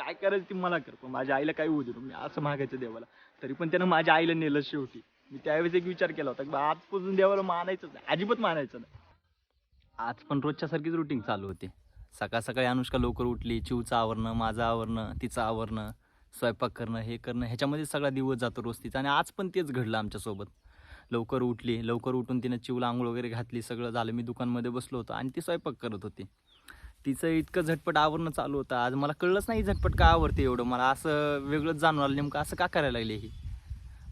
काय करायचं ती मला कर पण माझ्या आईला काय होऊ दे मी असं मागायचं देवाला. तरी पण त्यानं माझ्या आईला नेलं शेवटी. मी त्यावेळेस एक विचार केला होता की बा आजपासून देवाला मानायचं नाही अजिबात मानायचं नाही. आज पण रोजच्या सारखीच रुटीन चालू होते. सकाळ सकाळी अनुष्का लवकर उठली चिवचं आवरणं माझं आवरणं तिचं आवरणं स्वयंपाक करणं हे करणं ह्याच्यामध्ये सगळा दिवस जातो रोज तिचा आणि आज पण तेच घडलं आमच्यासोबत लवकर उठली लवकर उठून तिनं चिवला आंघोळ वगैरे घातली सगळं झालं. मी दुकानमध्ये बसलो होतो आणि ती स्वयंपाक करत होती. तिचं इतकं झटपट आवरणं चालू होतं. आज मला कळलंच नाही झटपट का आवडते एवढं. मला असं वेगळंच जाणवलं आलं. नेमकं असं का करायला लागले ही?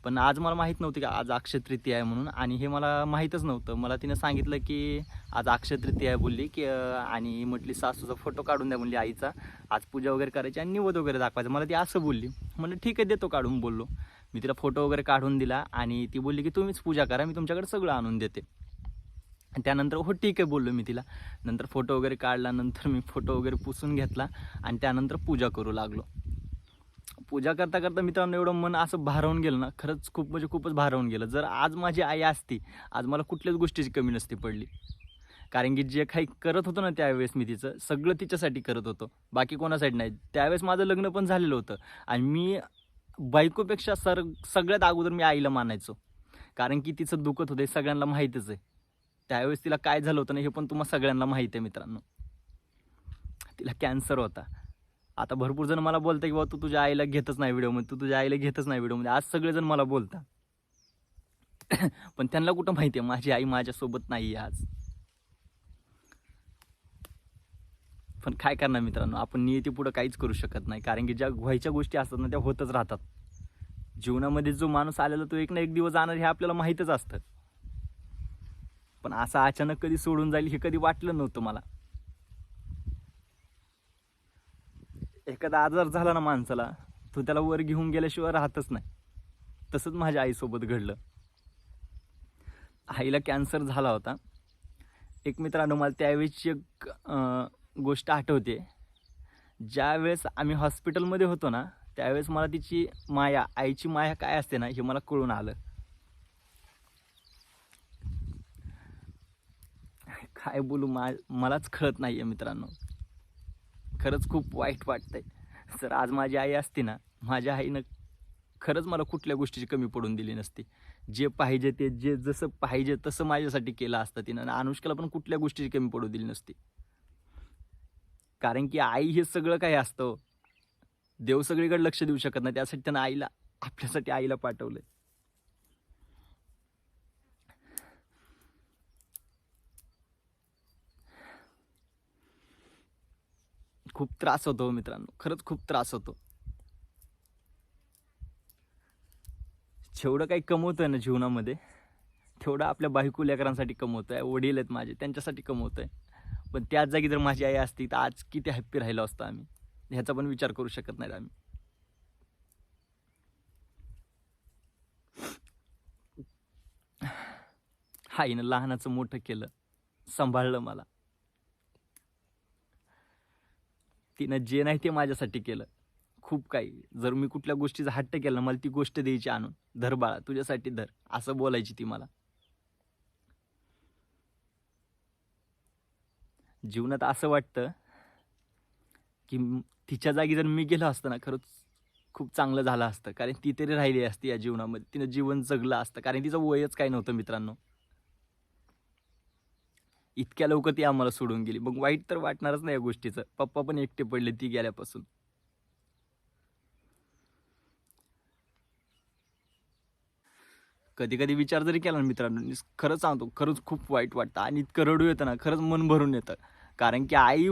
पण आज मला माहीत नव्हतं की आज अक्षय तृतीय आहे म्हणून. आणि हे मला माहीतच नव्हतं. मला तिनं सांगितलं की आज अक्षय तृतीय आहे बोलली की आणि म्हटली सासूचा फोटो काढून द्या म्हणली आईचा. आज पूजा वगैरे करायची आणि निवद वगैरे दाखवायचं. मला ती असं बोलली. म्हणलं ठीक आहे देतो काढून बोललो. मी तिला फोटो वगैरे काढून दिला आणि ती बोलली की तुम्हीच पूजा करा. मी तुमच्याकडे सगळं आणून देते. त्यानंतर हो ठीक आहे बोललो मी तिला. नंतर फोटो वगैरे काढला नंतर मी फोटो वगैरे पुसून घेतला आणि त्यानंतर पूजा करू लागलो. पूजा करता करता मित्रांनो एवढं मन असं भारावून गेलं ना खरंच खूप म्हणजे खूपच भारावून गेलं. जर आज माझी आई असती आज मला कुठल्याच गोष्टीची कमी नसती पडली. कारण की जे काही करत होतो ना त्यावेळेस मी तिचं सगळं तिच्यासाठी करत होतो. बाकी कोणासाठी नाही. त्यावेळेस माझं लग्न पण झालेलं होतं. आणि मी बायकोपेक्षा सर सगळ्यात अगोदर मी आईला मानायचो. कारण की तिचं दुखत होतं सगळ्यांना माहीतच आहे. त्यावेळेस तिला काय झालं होतं ना हे पण तुम्हाला सगळ्यांना माहीत आहे मित्रांनो. तिला कॅन्सर होता. आता भरपूर जण मला बोलतं की बाबा तू तुझ्या आईला घेतच नाही व्हिडिओमध्ये तू तुझ्या आईला घेतच नाही व्हिडिओमध्ये आज सगळेजण मला बोलता पण त्यांना कुठं माहिती आहे? माझी आई माझ्यासोबत नाही आहे आज. पण काय करणार मित्रांनो? आपण नियती पुढं काहीच करू शकत नाही. कारण की ज्या व्हायच्या गोष्टी असतात ना त्या होतच राहतात. जीवनामध्ये जो माणूस आलेला तो एक ना एक दिवस जाणार हे आपल्याला माहीतच असतं. पण असं अचानक कधी सोडून जाईल हे कधी वाटलं नव्हतं मला. एखादा आजार झाला ना माणसाला तो त्याला वर घेऊन गेल्याशिवाय राहतच नाही. तसंच माझ्या आईसोबत घडलं. आईला कॅन्सर झाला होता. एक मित्रांनो मला त्यावेळेची एक गोष्ट आठवते. ज्या वेळेस आम्ही हॉस्पिटलमध्ये होतो ना त्यावेळेस मला तिची माया आईची माया काय असते ना हे मला कळून आलं. काय बोलू मा मलाच कळत नाही आहे मित्रांनो. खरंच खूप वाईट वाटतंय. जर आज माझी आई असती ना माझ्या आईनं खरंच मला कुठल्या गोष्टीची कमी पडून दिली नसती. जे पाहिजे ते जे जसं पाहिजे तसं माझ्यासाठी केलं असतं तिनं. आणि अनुष्काला पण कुठल्या गोष्टीची कमी पडू दिली नसती. कारण की आई हे सगळं काही असतं. देव सगळीकडे लक्ष देऊ शकत नाही. त्यासाठी त्यानं आईला आपल्यासाठी आईला पाठवलंय. खूप त्रास होतो मित्रांनो. खरंच खूप त्रास होतो. जेवढं काही कमवतोय ना जीवनामध्ये तेवढं आपल्या बायको लेकरांसाठी कमवतोय. वडील आहेत माझे त्यांच्यासाठी कमवतोय. पण त्याच जागी जर माझी आई असती तर आज किती हॅप्पी राहिलो असतो आम्ही. ह्याचा पण विचार करू शकत नाही आम्ही. आईनं लहानाचं मोठं केलं सांभाळलं मला. तिनं जे नाही ते माझ्यासाठी केलं. खूप काही. जर मी कुठल्या गोष्टीचा हट्ट केला मला ती गोष्ट द्यायची आणून. धर बाळा तुझ्यासाठी धर. असं बोलायची ती मला. जीवनात असं वाटतं की तिच्या जागी जर मी गेलो असतं ना खरंच खूप चांगलं झालं असतं. कारण ती तरी राहिली असती या जीवनामध्ये. तिनं जीवन जगलं असतं. कारण तिचं वयच काही नव्हतं मित्रांनो. इतक्या लवकर ती आम्हाला सोडून गेली. मग वाईट तर वाटणारच नाही या गोष्टीचं. पप्पा पण एकटे पडले ती गेल्यापासून. कधी कधी विचार जरी केला ना मित्रांनो खरंच सांगतो खरंच खूप वाईट वाटतं. आणि इतकं रडू येतं ना खरंच मन भरून येतं. कारण की आई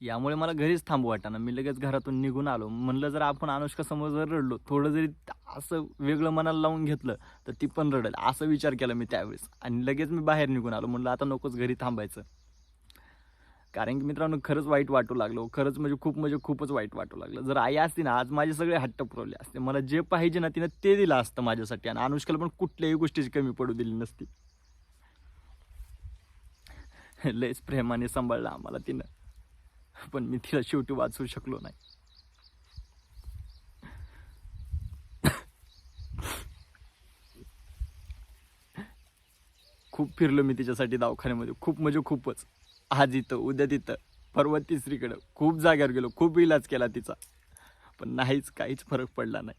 यामुळे मला घरीच थांबू वाटाना. मी लगेच घरातून निघून आलो. म्हणलं जर आपण अनुष्का समोर जर रडलो थोडं जरी असं वेगळं मनाला लावून घेतलं तर ती पण रडेल. असा विचार केला मी त्यावेळेस. आणि लगेच मी बाहेर निघून आलो. म्हणलं आता नकोच घरी थांबायचं. कारण की मित्रांनो खरंच वाईट वाटू लागलो हो. खरंच म्हणजे खूप म्हणजे खूपच वाईट वाटू लागलं. जर आई असती ना आज माझे सगळे हट्ट पुरवले असते. मला जे पाहिजे ना तिनं ते दिलं असतं माझ्यासाठी. आणि अनुष्काला पण कुठल्याही गोष्टीची कमी पडू दिली नसती. लयच प्रेमाने सांभाळलं आम्हाला तिनं. पण मी तिला शेवटी वाचवू शकलो नाही. खूप फिरलो मी तिच्यासाठी दवाखान्यामध्ये. खूप म्हणजे खूपच. आज इथं उद्या तिथं. परवा तिसरीकडं. खूप जाग्यावर गेलो. खूप इलाज केला तिचा. पण नाहीच काहीच फरक पडला नाही.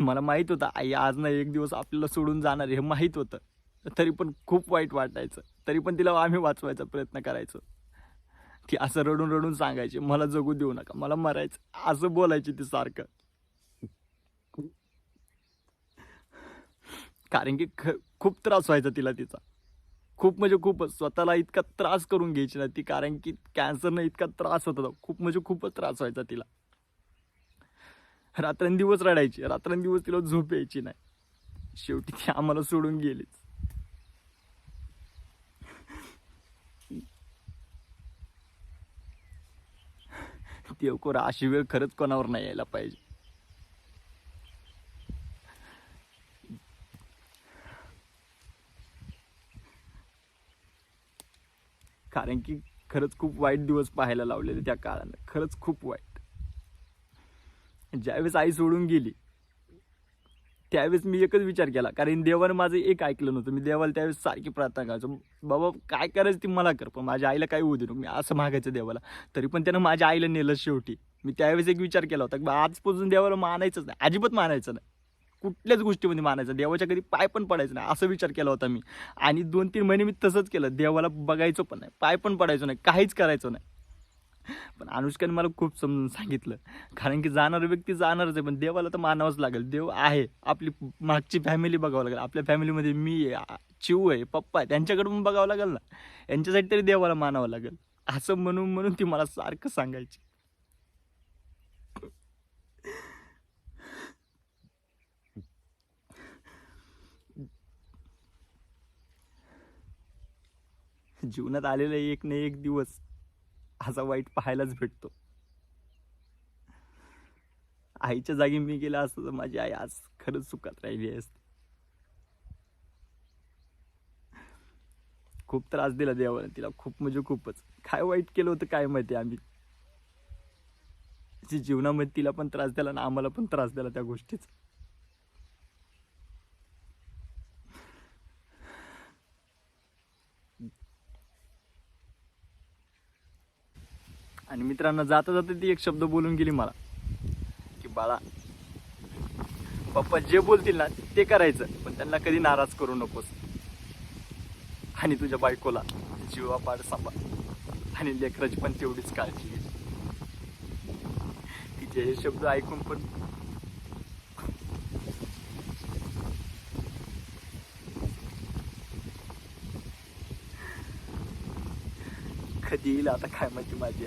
मला माहीत होतं आई आज ना एक दिवस आपल्याला सोडून जाणार आहे हे माहीत होतं. तरी पण खूप वाईट वाटायचं. तरी पण तिला आम्ही वाचवायचा प्रयत्न करायचो. ती असं रडून रडून सांगायची मला जगू देऊ नका मला मरायचं. असं बोलायची ती सारखं. कारण की ख खूप त्रास व्हायचा तिला तिचा. खूप म्हणजे खूपच स्वतःला इतका त्रास करून घ्यायची ना ती कारण की कॅन्सरनं इतका त्रास होत होता. खूप म्हणजे खूपच त्रास व्हायचा तिला. रात्रंदिवस रडायची रात्रंदिवस तिला झोप यायची नाही. शेवटी ती आम्हाला सोडून गेलीच. देवकोरा अशी वेळ खरंच कोणावर नाही यायला पाहिजे. कारण की खरंच खूप वाईट दिवस पाहायला लावलेले त्या काळानं. खरंच खूप वाईट. ज्यावेळेस आई सोडून गेली त्यावेळेस मी एकच विचार केला कारण देवानं माझं एक ऐकलं नव्हतं. मी देवाला त्यावेळेस सारखी प्रार्थना करायचो. बाबा काय करायचं ती मला कर पण माझ्या आईला काही होऊ दे मी असं मागायचं देवाला. तरी पण त्यानं माझ्या आईला नेलं शेवटी. मी त्यावेळेस एक विचार केला होता की बा आजपासून देवाला मानायचंच नाही. अजिबात मानायचं नाही. कुठल्याच गोष्टीमध्ये मानायचं देवाच्या कधी पाय पण पडायचं नाही. असं विचार केला होता मी. आणि दोन तीन महिने मी तसंच केलं. देवाला बघायचं पण नाही. पाय पण पडायचो नाही. काहीच करायचं नाही. पण अनुष्काने मला खूप समजून सांगितलं. कारण की जाणारा व्यक्ती जाणारच आहे पण देवाला तर मानावंच लागेल. देव आहे. आपली मागची फॅमिली बघावं लागेल. आपल्या फॅमिलीमध्ये मी आहे चिऊ आहे पप्पा आहे त्यांच्याकडून बघावं लागेल ना. यांच्यासाठी तरी देवाला मानावं लागेल. असं म्हणून म्हणून ती मला सारखं सांगायची. जीवनात आलेला एक ना एक दिवस. असा वाईट पाहायलाच भेटतो. आईच्या जागी मी गेला असतो तर माझी आई आज खरंच सुखात राहिली असते. खूप त्रास दिला देवाने तिला खूप म्हणजे खूपच. काय वाईट केलं होतं काय माहिती आम्ही? तिच्या जीवनामध्ये तिला पण त्रास दिला आणि आम्हाला पण त्रास दिला त्या गोष्टीचा. आणि मित्रांनो जाता जाता ती एक शब्द बोलून गेली मला. की बाळा पप्पा जे बोलतील ना ते करायचं पण त्यांना कधी नाराज करू नकोस. आणि तुझ्या बायकोला जीवापाड सांभाळ. आणि लेकराची पण तेवढीच काळजी घे. तिचे हे शब्द ऐकून पण कधी येईल आता काय माहिती माझी.